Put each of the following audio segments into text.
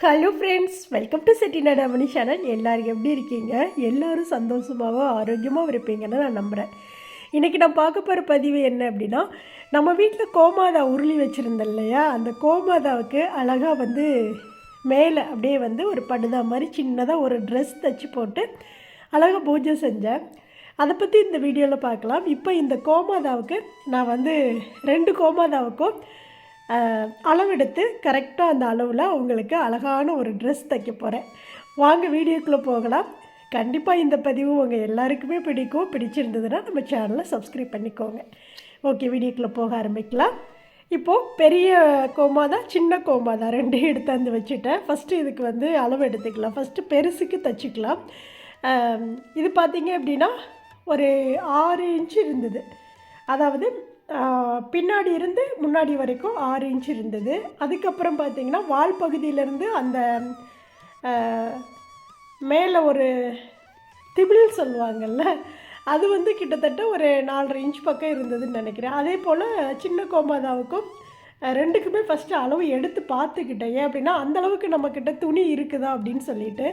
Hello friends welcome to Chettinad Amani channel எல்லோரும் எப்படி இருக்கீங்க? எல்லோரும் சந்தோஷமாகவும் ஆரோக்கியமாகவும் இருப்பீங்கன்னு நான் நம்புகிறேன் இன்றைக்கி நான் பார்க்க போகிற பதிவு என்ன அப்படின்னா நம்ம வீட்டில் கோமாதா உருளி வச்சுருந்தேன் இல்லையா? அந்த கோமாதாவுக்கு அழகாக வந்து மேலே அப்படியே வந்து ஒரு படுதா மாதிரி சின்னதாக ஒரு ட்ரெஸ் தைச்சி போட்டு அழகாக பூஜை செஞ்சேன். அதை பற்றி இந்த வீடியோவில் பார்க்கலாம். இப்போ இந்த கோமாதாவுக்கு நான் வந்து ரெண்டு கோமாதாவுக்கும் அளவெடுத்து கரெக்டாக அந்த அளவில் அவங்களுக்கு அழகான ஒரு ட்ரெஸ் தைக்க போகிறேன் வாங்க வீடியோக்குள்ளே போகலாம். கண்டிப்பாக இந்த பதிவு உங்கள் எல்லாருக்குமே பிடிக்கும். பிடிச்சிருந்ததுன்னா நம்ம சேனலை சப்ஸ்கிரைப் பண்ணிக்கோங்க. ஓகே வீடியோக்குள்ளே போக ஆரம்பிக்கலாம். இப்போது பெரிய கோமா தான் சின்ன கோமா தான் ரெண்டையும் எடுத்தாந்து வச்சுட்டேன். ஃபஸ்ட்டு இதுக்கு வந்து அளவு எடுத்துக்கலாம். ஃபஸ்ட்டு பெருசுக்கு தைச்சிக்கலாம். இது பார்த்தீங்க அப்படின்னா ஒரு ஆறு இன்ச்சு இருந்தது. அதாவது பின்னாடி இருந்து முன்னாடி வரைக்கும் ஆறு இன்ச் இருந்தது. அதுக்கப்புறம் பார்த்தீங்கன்னா வால் பகுதியிலேருந்து அந்த மேலே ஒரு திபில் சொல்லுவாங்கல்ல அது வந்து கிட்டத்தட்ட ஒரு நாலரை இன்ச் பக்கம் இருந்ததுன்னு நினைக்கிறேன். அதே போல் சின்ன கோமாதாவுக்கும் ரெண்டுக்குமே ஃபஸ்ட்டு அளவு எடுத்து பார்த்துக்கிட்டேன். ஏன் அப்படின்னா அந்தளவுக்கு நம்மக்கிட்ட துணி இருக்குதா அப்படின்னு சொல்லிட்டு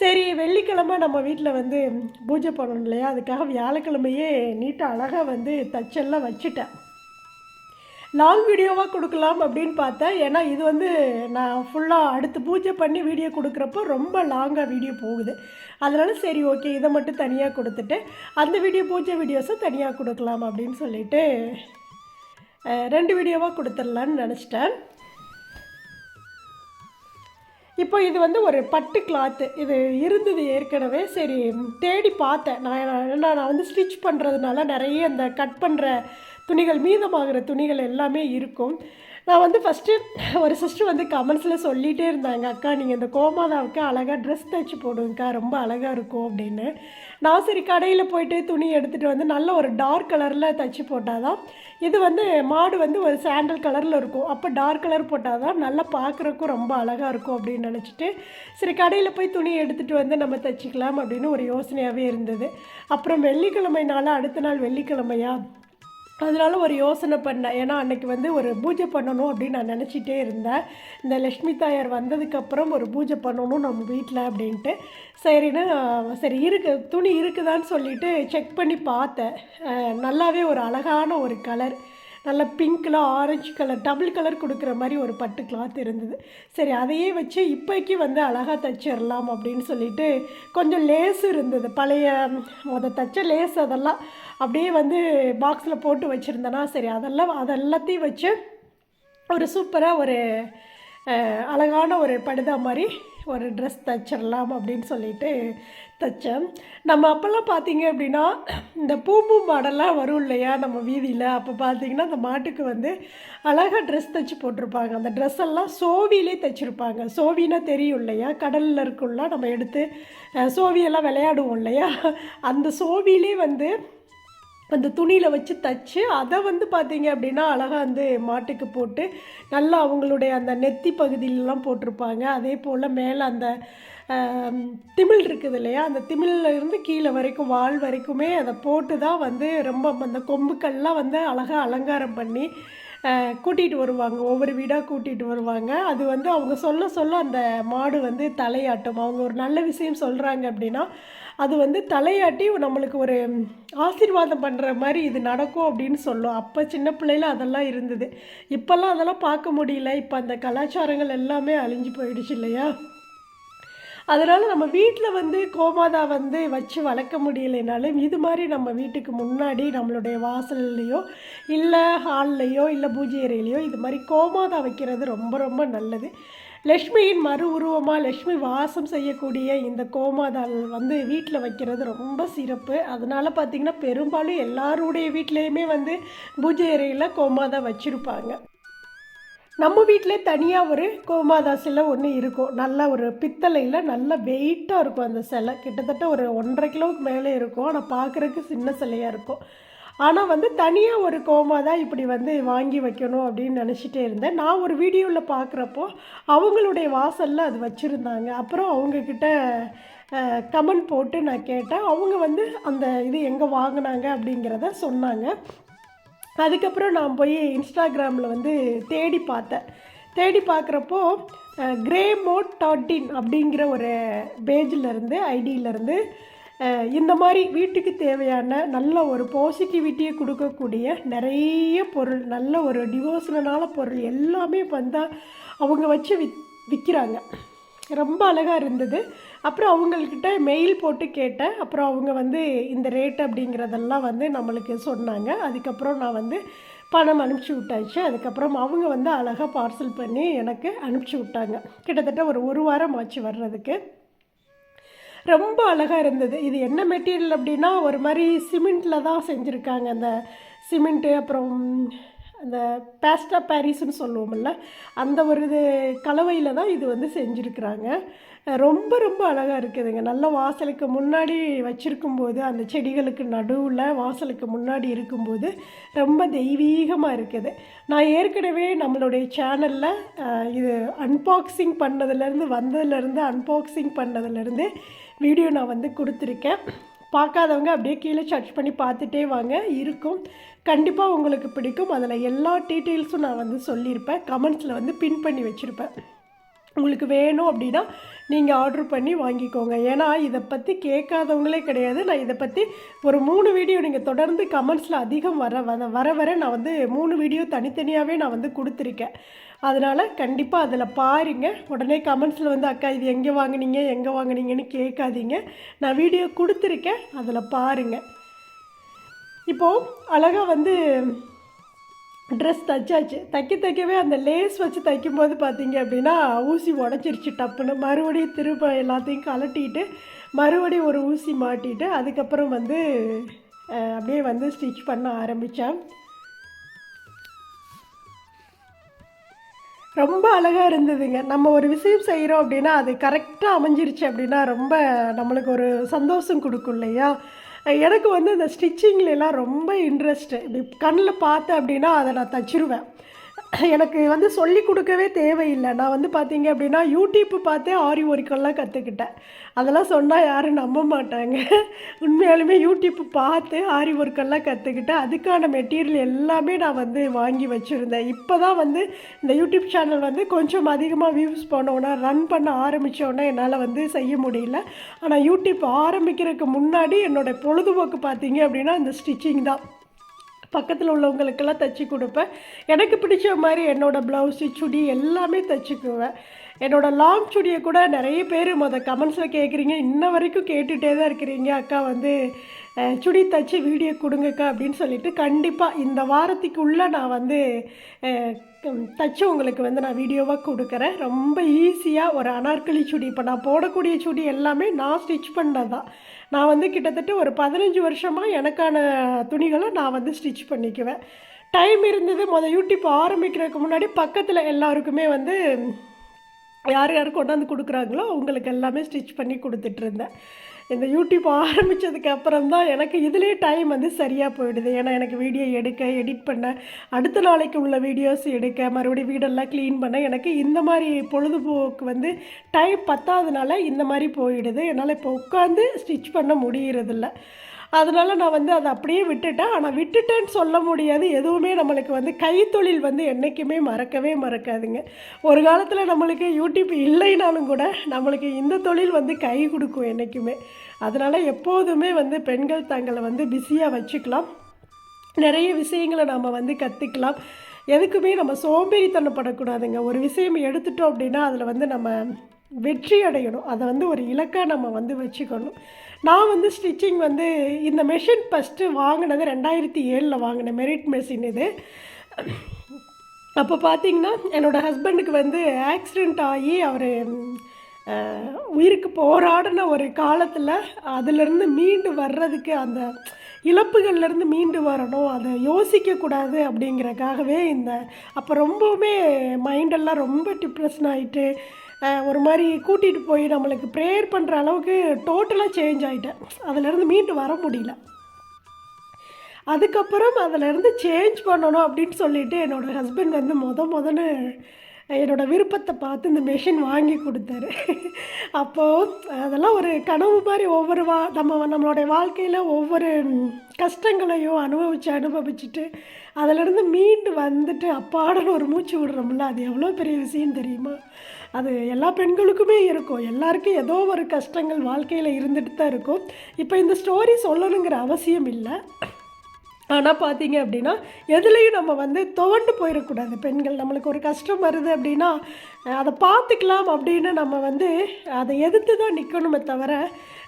சரி வெள்ளிக்கிழமை நம்ம வீட்டில் வந்து பூஜை பண்ணணும் இல்லையா? அதுக்காக வியாழக்கிழமையே நீட்டாக அழகாக வந்து தச்செல்லாம் வச்சுட்டேன். லாங் வீடியோவாக கொடுக்கலாம் அப்படின்னு பார்த்தேன். ஏன்னா இது வந்து நான் ஃபுல்லாக அடுத்து பூஜை பண்ணி வீடியோ கொடுக்குறப்போ ரொம்ப லாங்காக வீடியோ போகுது. அதனால சரி ஓகே இதை மட்டும் தனியாக கொடுத்துட்டு அந்த வீடியோ பூஜை வீடியோஸை தனியாக கொடுக்கலாம் அப்படின்னு சொல்லிட்டு ரெண்டு வீடியோவாக கொடுத்துடலான்னு நினச்சிட்டேன். இப்போ இது வந்து ஒரு பட்டு கிளாத்து இது இருந்தது ஏற்கனவே. சரி தேடி பார்த்தேன். நான் நான் வந்து ஸ்டிச் பண்ணுறதுனால நிறைய இந்த கட் பண்ணுற துணிகள் மீதமாகிற துணிகள் எல்லாமே இருக்கும். நான் வந்து ஃபஸ்ட்டு ஒரு சிஸ்டர் வந்து கமெண்ட்ஸில் சொல்லிகிட்டே இருந்தாங்க அக்கா நீங்கள் இந்த கோமாதாவுக்கு அழகாக ட்ரெஸ் தைச்சி போடுங்கக்கா ரொம்ப அழகாக இருக்கும் அப்படின்னு. நான் சரி கடையில் போயிட்டு துணி எடுத்துகிட்டு வந்து நல்ல ஒரு டார்க் கலரில் தைச்சி போட்டால் தான் இது வந்து மாடு வந்து ஒரு சாண்டல் கலரில் இருக்கும். அப்போ டார்க் கலர் போட்டால் தான் நல்லா பார்க்குறக்கும் ரொம்ப அழகாக இருக்கும் அப்படின்னு நினச்சிட்டு சரி கடையில் போய் துணி எடுத்துகிட்டு வந்து நம்ம தைச்சிக்கலாம் அப்படின்னு ஒரு யோசனையாகவே இருந்தது. அப்புறம் வெள்ளிக்கிழமை நாளாக அடுத்த நாள் வெள்ளிக்கிழமையா அதனால ஒரு யோசனை பண்ணேன். ஏன்னா அன்றைக்கி வந்து ஒரு பூஜை பண்ணணும் அப்படின்னு நான் நினச்சிட்டே இருந்தேன். இந்த லக்ஷ்மி தாயார் வந்ததுக்கப்புறம் ஒரு பூஜை பண்ணணும் நம்ம வீட்டில் அப்படின்ட்டு. சரின்னு சரி இருக்கு துணி இருக்குதான்னு சொல்லிட்டு செக் பண்ணி பார்த்தேன். நல்லாவே ஒரு அழகான ஒரு கலர் நல்ல பிங்க்கில் ஆரஞ்சு கலர் டபுள் கலர் கொடுக்குற மாதிரி ஒரு பட்டு கிளாத் இருந்தது. சரி அதையே வச்சு இப்போக்கி வந்து அழகாக தைச்சிடலாம் அப்படின்னு சொல்லிட்டு கொஞ்சம் லேஸ் இருந்தது. பழைய அதை தைச்ச லேஸ் அதெல்லாம் அப்படியே வந்து பாக்ஸில் போட்டு வச்சுருந்தேன்னா சரி அதெல்லாம் அதெல்லாத்தையும் வச்சு ஒரு சூப்பராக ஒரு அழகான ஒரு படுதா மாதிரி ஒரு ட்ரெஸ் தைச்சிடலாம் அப்படின்னு சொல்லிட்டு தைச்சேன். நம்ம அப்போல்லாம் பார்த்தீங்க அப்படின்னா இந்த பூம்பூ மாடெல்லாம் வரும் இல்லையா நம்ம வீதியில்? அப்போ பார்த்தீங்கன்னா அந்த மாட்டுக்கு வந்து அழகாக ட்ரெஸ் தைச்சி போட்டிருப்பாங்க. அந்த ட்ரெஸ் எல்லாம் சோவிலே தைச்சிருப்பாங்க. சோவினா தெரியும் இல்லையா? கடலில் இருக்குள்ள நம்ம எடுத்து சோவியெல்லாம் விளையாடுவோம் இல்லையா? அந்த சோவிலே வந்து அந்த துணியில் வச்சு தச்சு அதை வந்து பார்த்தீங்க அப்படின்னா அழகாக வந்து மாட்டுக்கு போட்டு நல்லா அவங்களுடைய அந்த நெத்தி பகுதியிலலாம் போட்டிருப்பாங்க. அதே போல் மேலே அந்த திமிழ் திமில் இருக்குது இல்லையா? அந்த திமில்ல இருந்து கீழே வரைக்கும் வால் வரைக்குமே அதை போட்டு தான் வந்து ரொம்ப அந்த கொம்புக்கள்லாம் வந்து அழகாக அலங்காரம் பண்ணி கூட்டிகிட்டு வருவாங்க. ஒவ்வொரு வீடாக கூட்டிகிட்டு வருவாங்க. அது வந்து அவங்க சொல்ல சொல்ல அந்த மாடு வந்து தலையாட்டும். அவங்க ஒரு நல்ல விஷயம் சொல்கிறாங்க அப்படின்னா அது வந்து தலையாட்டி நம்மளுக்கு ஒரு ஆசீர்வாதம் பண்ணுற மாதிரி இது நடக்கும் அப்படின்னு சொல்லும். அப்போ சின்ன பிள்ளையில அதெல்லாம் இருந்தது. இப்போல்லாம் அதெல்லாம் பார்க்க முடியல. இப்போ அந்த கலாச்சாரங்கள் எல்லாமே அழிஞ்சு போயிடுச்சு இல்லையா? அதனால் நம்ம வீட்டில் வந்து கோமாதா வந்து வச்சு வளர்க்க முடியலைனாலும் இது மாதிரி நம்ம வீட்டுக்கு முன்னாடி நம்மளுடைய வாசல்லையோ இல்லை ஹால்லையோ இல்லை பூஜை அறையிலையோ இது மாதிரி கோமாதா வைக்கிறது ரொம்ப ரொம்ப நல்லது. லக்ஷ்மியின் மறு உருவமாக லக்ஷ்மி வாசம் செய்யக்கூடிய இந்த கோமாதால் வந்து வீட்டில் வைக்கிறது ரொம்ப சிறப்பு. அதனால் பார்த்திங்கன்னா பெரும்பாலும் எல்லாருடைய வீட்லேயுமே வந்து பூஜை அறையில் கோமாதா வச்சுருப்பாங்க. நம்ம வீட்டிலே தனியாக ஒரு கோமாதா சிலை ஒன்று இருக்கும். நல்ல ஒரு பித்தளையில் நல்ல வெயிட்டாக இருக்கும் அந்த சிலை. கிட்டத்தட்ட ஒரு ஒன்றரை கிலோவுக்கு மேலே இருக்கும். ஆனால் பார்க்குறதுக்கு சின்ன சிலையாக இருக்கும். ஆனால் வந்து தனியாக ஒரு கோமாதா இப்படி வந்து வாங்கி வைக்கணும் அப்படின்னு நினச்சிட்டே இருந்தேன். நான் ஒரு வீடியோவில் பார்க்குறப்போ அவங்களுடைய வாசலில் அது வச்சுருந்தாங்க. அப்புறம் அவங்கக்கிட்ட கமெண்ட் போட்டு நான் கேட்டேன். அவங்க வந்து அந்த இது எங்கே வாங்கினாங்க அப்படிங்கிறத சொன்னாங்க. அதுக்கப்புறம் நான் போய் இன்ஸ்டாகிராமில் வந்து தேடி பார்த்தேன். தேடி பார்க்குறப்போ கிரே மோட் தேர்ட்டின் அப்படிங்கிற ஒரு பேஜிலேருந்து ஐடியிலேருந்து இந்த மாதிரி வீட்டுக்கு தேவையான நல்ல ஒரு பாசிட்டிவிட்டியை கொடுக்கக்கூடிய நிறைய பொருள் நல்ல ஒரு டிவோர்ஸ்னால பொருள் எல்லாமே வந்தால் அவங்க வச்சு வித் விற்கிறாங்க ரொம்ப அழகாக இருந்தது. அப்புறம் அவங்கக்கிட்ட மெயில் போட்டு கேட்டேன். அப்புறம் அவங்க வந்து இந்த ரேட் அப்படிங்கிறதெல்லாம் வந்து நம்மளுக்கு சொன்னாங்க. அதுக்கப்புறம் நான் வந்து பணம் அனுப்பிச்சி விட்டாச்சு. அதுக்கப்புறம் அவங்க வந்து அழகாக பார்சல் பண்ணி எனக்கு அனுப்பிச்சி விட்டாங்க. கிட்டத்தட்ட ஒரு ஒரு வாரம் ஆச்சு வர்றதுக்கு. ரொம்ப அழகாக இருந்தது. இது என்ன மெட்டீரியல் அப்படின்னா ஒரு மாதிரி சிமெண்ட்டில் தான் செஞ்சுருக்காங்க. அந்த சிமெண்ட்டு அப்புறம் அந்த பேஸ்டா பாரிஸ்னு சொல்லுவோம்ல அந்த ஒரு இது கலவையில் தான் இது வந்து செஞ்சுருக்குறாங்க. ரொம்ப ரொம்ப அழகாக இருக்குதுங்க. நல்ல வாசலுக்கு முன்னாடி வச்சுருக்கும்போது அந்த செடிகளுக்கு நடுவில் வாசலுக்கு முன்னாடி இருக்கும்போது ரொம்ப தெய்வீகமாக இருக்குது. நான் ஏற்கனவே நம்மளுடைய சேனலில் இது அன்பாக்சிங் பண்ணதுலேருந்து வந்ததுலேருந்து அன்பாக்சிங் பண்ணதுலேருந்து வீடியோ நான் வந்து கொடுத்துருக்கேன். பார்க்காதவங்க அப்படியே கீழே சர்ச் பண்ணி பார்த்துட்டே வாங்க. இருக்கும். கண்டிப்பாக உங்களுக்கு பிடிக்கும். அதில் எல்லா டீட்டெயில்ஸும் நான் வந்து சொல்லியிருப்பேன். கமெண்ட்ஸில் வந்து பின் பண்ணி வச்சுருப்பேன். உங்களுக்கு வேணும் அப்படின்னா நீங்கள் ஆர்டர் பண்ணி வாங்கிக்கோங்க. ஏன்னா இதை பற்றி கேட்காதவங்களே கிடையாது. நான் இதை பற்றி ஒரு மூணு வீடியோ நீங்கள் தொடர்ந்து கமெண்ட்ஸில் அதிகம் வர வர வர வர நான் வந்து மூணு வீடியோ தனித்தனியாகவே நான் வந்து கொடுத்துருக்கேன். அதனால் கண்டிப்பாக அதில் பாருங்கள் உடனே கமெண்ட்ஸில் வந்து அக்கா இது எங்கே வாங்குனீங்க? எங்கே வாங்குனீங்கன்னு கேட்காதீங்க. நான் வீடியோ கொடுத்துருக்கேன். அதில் பாருங்கள் இப்போது அழகாக வந்து ட்ரெஸ் தைச்சாச்சு. தைக்க தைக்கவே அந்த லேஸ் வச்சு தைக்கும்போது பார்த்தீங்க அப்படின்னா ஊசி உடச்சிருச்சு டப்புன்னு. மறுபடியும் திரும்ப எல்லாத்தையும் கலட்டிட்டு மறுபடியும் ஒரு ஊசி மாட்டிட்டு அதுக்கப்புறம் வந்து அப்படியே வந்து ஸ்டிச் பண்ண ஆரம்பித்தேன் ரொம்ப அழகாக இருந்ததுங்க. நம்ம ஒரு விஷயம் செய்கிறோம் அப்படின்னா அது கரெக்டாக அமைஞ்சிருச்சு அப்படின்னா ரொம்ப நம்மளுக்கு ஒரு சந்தோஷம் கொடுக்கும் இல்லையா? எனக்கு வந்து இந்த ஸ்டிச்சிங்லாம் ரொம்ப இன்ட்ரெஸ்ட்டு இப்படி கண்ணில் பார்த்தேன் அப்படின்னா அதை நான் தச்சிருவேன். எனக்கு வந்து சொல்லி கொடுக்கவே தேவையில்லை. நான் வந்து பார்த்தீங்க அப்படின்னா யூடியூப் பார்த்தே ஆரி ஒர்க்கெல்லாம் கற்றுக்கிட்டேன் அதெல்லாம் சொன்னால் யாரும் நம்ப மாட்டாங்க. உண்மையாலுமே யூடியூப் பார்த்து ஆரி ஒர்க்கெல்லாம் கற்றுக்கிட்டேன் அதுக்கான மெட்டீரியல் எல்லாமே நான் வந்து வாங்கி வச்சுருந்தேன். இப்போ தான் வந்து இந்த யூடியூப் சேனல் வந்து கொஞ்சம் அதிகமாக வியூஸ் பண்ணோன்னா ரன் பண்ண ஆரம்பித்தோன்னே என்னால் வந்து செய்ய முடியல. ஆனால் யூடியூப் ஆரம்பிக்கிறதுக்கு முன்னாடி என்னோட பொழுதுபோக்கு பார்த்தீங்க அப்படின்னா இந்த ஸ்டிச்சிங் தான். பக்கத்தில் உள்ளவங்களுக்கெல்லாம் தைச்சி கொடுப்பேன். எனக்கு பிடிச்ச மாதிரி என்னோடய ப்ளவுஸு சுடி எல்லாமே தைச்சிக்குவேன். என்னோடய லாங் சுடியை கூட நிறைய பேர் மொதல் கமெண்ட்ஸில் கேட்குறீங்க இன்ன வரைக்கும் கேட்டுகிட்டே தான் இருக்கிறீங்க. அக்கா வந்து சுடி தைச்சி வீடியோ கொடுங்கக்கா அப்படின்னு சொல்லிட்டு கண்டிப்பாக இந்த வாரத்துக்குள்ளே நான் வந்து தச்சு உங்களுக்கு வந்து நான் வீடியோவாக கொடுக்குறேன். ரொம்ப ஈஸியாக ஒரு அனார்கலி சுடி. இப்போ நான் போடக்கூடிய சுடி எல்லாமே நான் ஸ்டிச் பண்ணது. தான் நான் வந்து கிட்டத்தட்ட ஒரு பதினஞ்சு வருஷமாக எனக்கான துணிகளை நான் வந்து ஸ்டிச் பண்ணிக்குவேன். டைம் இருந்தது மொதல் யூடியூப் ஆரம்பிக்கிறதுக்கு முன்னாடி பக்கத்தில் எல்லாருக்குமே வந்து யார் யார் கொண்டாந்து கொடுக்குறாங்களோ அவங்களுக்கு எல்லாமே ஸ்டிச் பண்ணி கொடுத்துட்ருந்தேன் இந்த யூடியூப் ஆரம்பித்ததுக்கு அப்புறம் தான் எனக்கு இதுலேயே டைம் வந்து சரியாக போயிடுது. ஏன்னா எனக்கு வீடியோ எடுக்க எடிட் பண்ண அடுத்த நாளைக்கு உள்ள வீடியோஸ் எடுக்க மறுபடியும் வீடெல்லாம் க்ளீன் பண்ண எனக்கு இந்த மாதிரி பொழுதுபோக்கு வந்து டைம் பத்தாததுனால இந்த மாதிரி போயிடுது. என்னால் இப்போ உட்காந்து ஸ்டிச் பண்ண முடியறதில்ல. அதனால நான் வந்து அதை அப்படியே விட்டுட்டேன். ஆனால் விட்டுட்டேன்னு சொல்ல முடியாது. எதுவுமே நம்மளுக்கு வந்து கைத்தொழில் வந்து என்றைக்குமே மறக்கவே மறக்காதுங்க. ஒரு காலத்தில் நம்மளுக்கு யூடியூப் இல்லைனாலும் கூட நம்மளுக்கு இந்த தொழில் வந்து கை கொடுக்கும் என்றைக்குமே அதனால் எப்போதுமே வந்து பெண்கள் தங்களை வந்து பிஸியாக வச்சுக்கலாம். நிறைய விஷயங்களை நாம் வந்து கற்றுக்கலாம் எதுக்குமே நம்ம சோம்பேறித்தனப்படக்கூடாதுங்க. ஒரு விஷயம் எடுத்துட்டோம் அப்படின்னா அதில் வந்து நம்ம வெற்றி அடையணும். அதை வந்து ஒரு இலக்காக நம்ம வந்து வச்சுக்கணும். நான் வந்து ஸ்டிச்சிங் வந்து இந்த மெஷின் ஃபஸ்ட்டு வாங்கினது ரெண்டாயிரத்தி ஏழில் வாங்கினேன் மெரிட் மெஷின் இது. அப்போ பார்த்தீங்கன்னா என்னோடய ஹஸ்பண்டுக்கு வந்து ஆக்சிடெண்ட் ஆகி அவர் உயிருக்கு போராடின ஒரு காலத்தில் அதிலிருந்து மீண்டு வர்றதுக்கு அந்த இழப்புகள்லேருந்து மீண்டு வரணும் அதை யோசிக்கக்கூடாது அப்படிங்கிறக்காகவே இந்த அப்போ ரொம்பவுமே மைண்டெல்லாம் ரொம்ப டிப்ரெஷன் ஆகிட்டு ஒரு மாதிரி கூட்டிகிட்டு போய் நம்மளுக்கு ப்ரேயர் பண்ணுற அளவுக்கு டோட்டலாக சேஞ்ச் ஆகிட்டேன் அதிலேருந்து மீண்டு வர முடியல. அதுக்கப்புறம் அதிலேருந்து சேஞ்ச் பண்ணணும் அப்படின்னு சொல்லிட்டு என்னோடய ஹஸ்பண்ட் வந்து முத முதல்ல என்னோடய விருப்பத்தை பார்த்து இந்த மெஷின் வாங்கி கொடுத்தாரு. அப்போது அதெல்லாம் ஒரு கனவு மாதிரி ஒவ்வொரு வா நம்ம நம்மளுடைய வாழ்க்கையில் ஒவ்வொரு கஷ்டங்களையும் அனுபவித்து அனுபவிச்சுட்டு அதிலேருந்து மீண்டு வந்துட்டு அப்பாடன்னு ஒரு மூச்சு விடுறோம்ல அது எவ்வளோ பெரிய விஷயம் தெரியுமா? அது எல்லா பெண்களுக்குமே இருக்கும். எல்லாருக்கும் ஏதோ ஒரு கஷ்டங்கள் வாழ்க்கையில் இருந்துட்டு தான் இருக்கும். இப்போ இந்த ஸ்டோரி சொல்லணுங்கிற அவசியம் இல்லை. ஆனால் பார்த்தீங்க அப்படின்னா எதுலேயும் நம்ம வந்து துவண்டு போயிடக்கூடாது பெண்கள் நம்மளுக்கு ஒரு கஷ்டம் வருது அப்படின்னா அதை பார்த்துக்கலாம் அப்படின்னு நம்ம வந்து அதை எதிர்த்து தான் நிற்கணுமே தவிர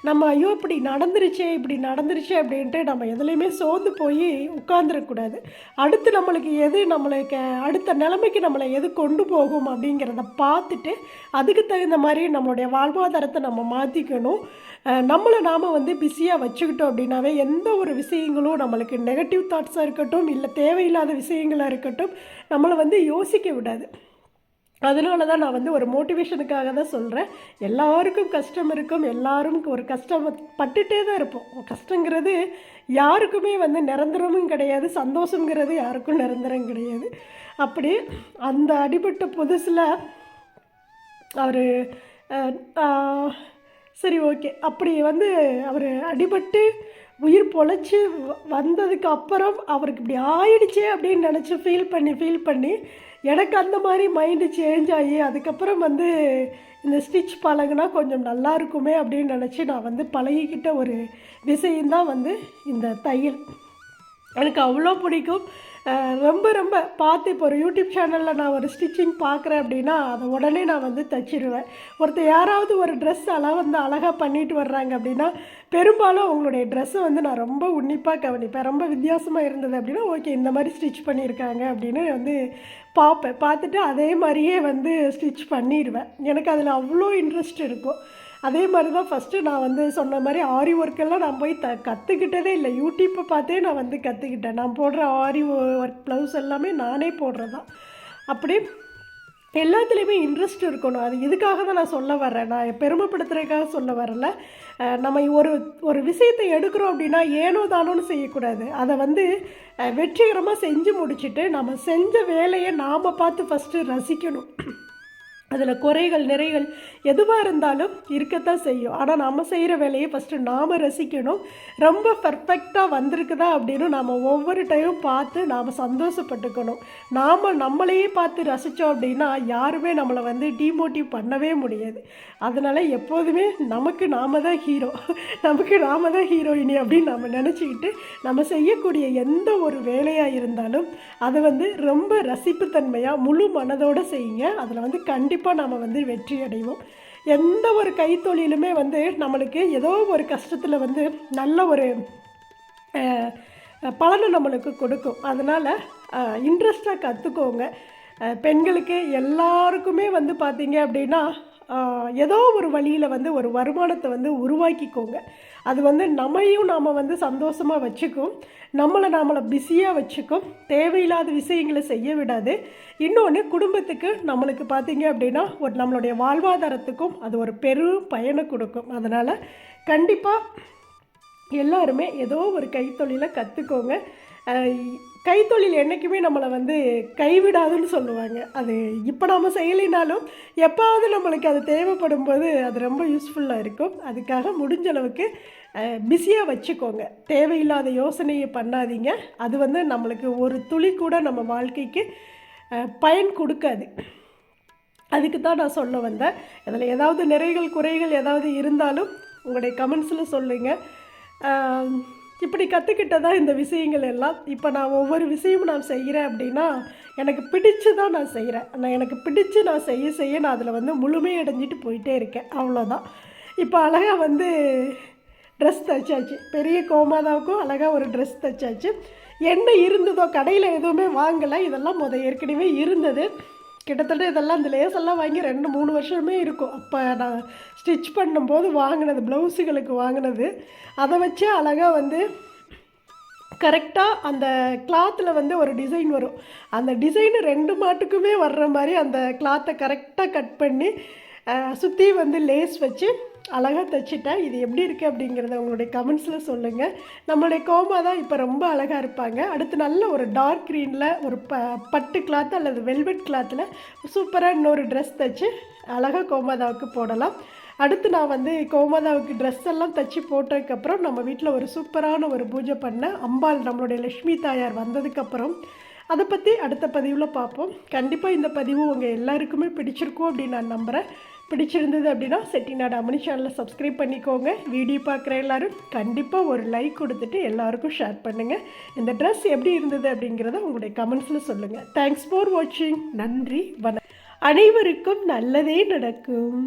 நம்ம ஐயோ இப்படி நடந்துருச்சே இப்படி நடந்துருச்சே அப்படின்ட்டு நம்ம எதுலேயுமே சோர்ந்து போய் உட்காந்துடக்கூடாது அடுத்து நம்மளுக்கு எது நம்மளுக்கு அடுத்த நிலைமைக்கு நம்மளை எது கொண்டு போகும் அப்படிங்கிறத பார்த்துட்டு அதுக்கு தகுந்த மாதிரி நம்மளுடைய வாழ்வாதாரத்தை நம்ம மாற்றிக்கணும் நம்மளை நாம் வந்து பிஸியாக வச்சுக்கிட்டோம் அப்படின்னாவே எந்த ஒரு விஷயங்களும் நம்மளுக்கு நெகட்டிவ் தாட்ஸாக இருக்கட்டும் இல்லை தேவையில்லாத விஷயங்களாக இருக்கட்டும் நம்மளை வந்து யோசிக்க விடாது. அதனால தான் நான் வந்து ஒரு மோட்டிவேஷனுக்காக தான் சொல்கிறேன் எல்லாருக்கும் கஷ்டம் இருக்கும். எல்லாரும் ஒரு கஷ்டம் பட்டுட்டே தான் இருப்போம். கஷ்டங்கிறது யாருக்குமே வந்து நிரந்தரமும் கிடையாது. சந்தோஷங்கிறது யாருக்கும் நிரந்தரம் கிடையாது. அப்படி அந்த அடிபட்ட புதுசில் அவர் சரி ஓகே. அப்படி வந்து அவர் அடிபட்டு உயிர் பொழைச்சி வ- வந்ததுக்கு அப்புறம் அவருக்கு இப்படி ஆயிடுச்சே அப்படின்னு நினச்சி ஃபீல் பண்ணி ஃபீல் பண்ணி எனக்கு அந்த மாதிரி மைண்டு சேஞ்ச் ஆகி அதுக்கப்புறம் வந்து இந்த ஸ்டிச் பழகுனா கொஞ்சம் நல்லா இருக்குமே அப்படின்னு நினச்சி நான் வந்து பழகிக்கிட்ட ஒரு விஷயந்தான் வந்து இந்த தையல். எனக்கு அவ்வளோ பிடிக்கும். ரொம்ப ரொம்ப பார்த்து இப்போ ஒரு யூடியூப் சேனலில் நான் ஒரு ஸ்டிச்சிங் பார்க்குறேன் அப்படின்னா அதை உடனே நான் வந்து தச்சிருவேன். ஒருத்தர் யாராவது ஒரு ட்ரெஸ் அழகாக வந்து அழகாக பண்ணிட்டு வர்றாங்க அப்படின்னா பெரும்பாலும் அவங்களுடைய ட்ரெஸ்ஸை வந்து நான் ரொம்ப உன்னிப்பாக கவனிப்பேன். ரொம்ப வித்தியாசமாக இருந்தது அப்படின்னா ஓகே இந்த மாதிரி ஸ்டிச் பண்ணியிருக்காங்க அப்படின்னு வந்து பார்ப்பேன். பார்த்துட்டு அதே மாதிரியே வந்து ஸ்டிச் பண்ணிடுவேன் எனக்கு அதில் அவ்வளோ இன்ட்ரெஸ்ட் இருக்கும். அதே மாதிரி தான் ஃபஸ்ட்டு நான் வந்து சொன்ன மாதிரி ஆரி ஒர்க்கெல்லாம் நான் போய் த கற்றுக்கிட்டதே இல்லை. யூடியூப்பை பார்த்தே நான் வந்து கற்றுக்கிட்டேன் நான் போடுற ஆரி ஒர்க் ப்ளவுஸ் எல்லாமே நானே போடுறதான் அப்படி எல்லாத்துலேயுமே இன்ட்ரெஸ்ட் இருக்கணும். அது இதுக்காக தான் நான் சொல்ல வரேன் நான் பெருமைப்படுத்துறதுக்காக சொல்ல வரல. நம்ம ஒரு ஒரு விஷயத்தை எடுக்கிறோம் அப்படின்னா ஏனோ தானோன்னு செய்யக்கூடாது. அதை வந்து வெற்றிகரமாக செஞ்சு முடிச்சுட்டு நம்ம செஞ்ச வேலையை நாம் பார்த்து ஃபஸ்ட்டு ரசிக்கணும். அதில் குறைகள் நிறைகள் எதுவாக இருந்தாலும் இருக்கத்தான் செய்யும். ஆனால் நம்ம செய்கிற வேலையை ஃபஸ்ட்டு நாம் ரசிக்கணும். ரொம்ப பர்ஃபெக்டாக வந்திருக்குதா அப்படின்னு நாம் ஒவ்வொரு டைமும் பார்த்து நாம் சந்தோஷப்பட்டுக்கணும். நாம் நம்மளையே பார்த்து ரசித்தோம் அப்படின்னா யாருமே நம்மளை வந்து டிமோட்டிவ் பண்ணவே முடியாது. அதனால் எப்போதுமே நமக்கு நாம் தான் ஹீரோ நமக்கு நாம தான் ஹீரோயினி அப்படின்னு நம்ம நினச்சிக்கிட்டு நம்ம செய்யக்கூடிய எந்த ஒரு வேலையாக இருந்தாலும் அதை வந்து ரொம்ப ரசிப்புத்தன்மையாக முழு மனதோடு செய்யுங்க. அதில் வந்து கண்டிப்பாக கண்டிப்பாக நாம் வந்து வெற்றி அடைவோம். எந்த ஒரு கைத்தொழிலுமே வந்து நம்மளுக்கு ஏதோ ஒரு கஷ்டத்தில் வந்து நல்ல ஒரு பலனை நம்மளுக்கு கொடுக்கும். அதனால் இன்ட்ரெஸ்டாக கற்றுக்கோங்க பெண்களுக்கு எல்லாருக்குமே வந்து பார்த்திங்க அப்படின்னா ஏதோ ஒரு வழியில் வந்து ஒரு வருமானத்தை வந்து உருவாக்கிக்கோங்க. அது வந்து நம்மையும் நாம் வந்து சந்தோஷமாக வச்சுக்கும். நம்மளை நாமளை பிஸியாக வச்சுக்கும். தேவையில்லாத விஷயங்களை செய்ய விடாது. இன்னொன்று குடும்பத்துக்கு நம்மளுக்கு பார்த்தீங்க அப்படின்னா ஒரு நம்மளுடைய வாழ்வாதாரத்துக்கும் அது ஒரு பெரும் பயனை கொடுக்கும். அதனால் கண்டிப்பாக எல்லாருமே ஏதோ ஒரு கைத்தொழிலை கற்றுக்கோங்க கைத்தொழில் என்றைக்குமே நம்மளை வந்து கைவிடாதுன்னு சொல்லுவாங்க. அது இப்போ நாம் செய்யலைனாலும் எப்பாவது நம்மளுக்கு அது தேவைப்படும் போது அது ரொம்ப யூஸ்ஃபுல்லாக இருக்கும். அதுக்காக முடிஞ்ச அளவுக்கு பிஸியாக வச்சுக்கோங்க. தேவையில்லாத யோசனையை பண்ணாதீங்க. அது வந்து நம்மளுக்கு ஒரு துளி கூட நம்ம வாழ்க்கைக்கு பயன் கொடுக்காது. அதுக்கு தான் நான் சொல்ல வந்தேன். அதில் ஏதாவது நிறைகள் குறைகள் ஏதாவது இருந்தாலும் உங்களுடைய கமெண்ட்ஸில் சொல்லுங்கள் இப்படி கற்றுக்கிட்டதா இந்த விஷயங்கள் எல்லாம்? இப்போ நான் ஒவ்வொரு விஷயமும் நான் செய்கிறேன் அப்படின்னா எனக்கு பிடிச்சு தான் நான் செய்கிறேன் நான் எனக்கு பிடிச்சு நான் செய்ய செய்ய நான் அதில் வந்து முழுமையடைஞ்சிட்டு போயிட்டே இருக்கேன். அவ்வளோதான் இப்போ அழகாக வந்து ட்ரெஸ் தைச்சாச்சு. பெரிய கோமாதாவுக்கும் அழகாக ஒரு ட்ரெஸ் தைச்சாச்சு. என்ன இருந்ததோ கடையில் எதுவுமே வாங்கலை. இதெல்லாம் முத ஏற்கனவே இருந்தது. கிட்டத்தட்ட இதெல்லாம் அந்த லேஸெல்லாம் வாங்கி ரெண்டு மூணு வருஷமே இருக்கும். அப்போ நான் ஸ்டிச் பண்ணும்போது வாங்கினது ப்ளவுஸுகளுக்கு வாங்கினது. அதை வச்சு அழகாக வந்து கரெக்டாக அந்த கிளாத்தில் வந்து ஒரு டிசைன் வரும். அந்த டிசைனு ரெண்டு மாட்டுக்குமே வர்ற மாதிரி அந்த கிளாத்தை கரெக்டாக கட் பண்ணி சுற்றி வந்து லேஸ் வச்சு அழகாக தைச்சிட்டேன் இது எப்படி இருக்குது அப்படிங்கிறத உங்களுடைய கமெண்ட்ஸில் சொல்லுங்கள் நம்மளுடைய கோமா தான் இப்போ ரொம்ப அழகாக இருப்பாங்க. அடுத்து நல்ல ஒரு டார்க் க்ரீனில் ஒரு ப பட்டு கிளாத் அல்லது வெல்வெட் கிளாத்தில் சூப்பராக இன்னொரு ட்ரெஸ் தைச்சு அழகாக கோமாதாவுக்கு போடலாம். அடுத்து நான் வந்து கோமாதாவுக்கு ட்ரெஸ் எல்லாம் தைச்சி போட்டதுக்கப்புறம் நம்ம வீட்டில் ஒரு சூப்பரான ஒரு பூஜை பண்ண அம்பாள் நம்மளுடைய லக்ஷ்மி தாயார் வந்ததுக்கப்புறம் அதை பற்றி அடுத்த பதிவில் பார்ப்போம். கண்டிப்பாக இந்த பதிவு உங்கள் எல்லாருக்குமே பிடிச்சிருக்கும் அப்படின்னு நான் நம்புகிறேன் பிடிச்சிருந்தது அப்படின்னா செட்டிநாடு அமனி சேனலை சப்ஸ்கிரைப் பண்ணிக்கோங்க. வீடியோ பார்க்குற எல்லாரும் கண்டிப்பாக ஒரு லைக் கொடுத்துட்டு எல்லாருக்கும் ஷேர் பண்ணுங்கள் இந்த ட்ரெஸ் எப்படி இருந்தது அப்படிங்கிறத உங்களுடைய கமெண்ட்ஸில் சொல்லுங்கள் தேங்க்ஸ் ஃபார் வாட்சிங் நன்றி வணக்கம். அனைவருக்கும் நல்லதே நடக்கும்.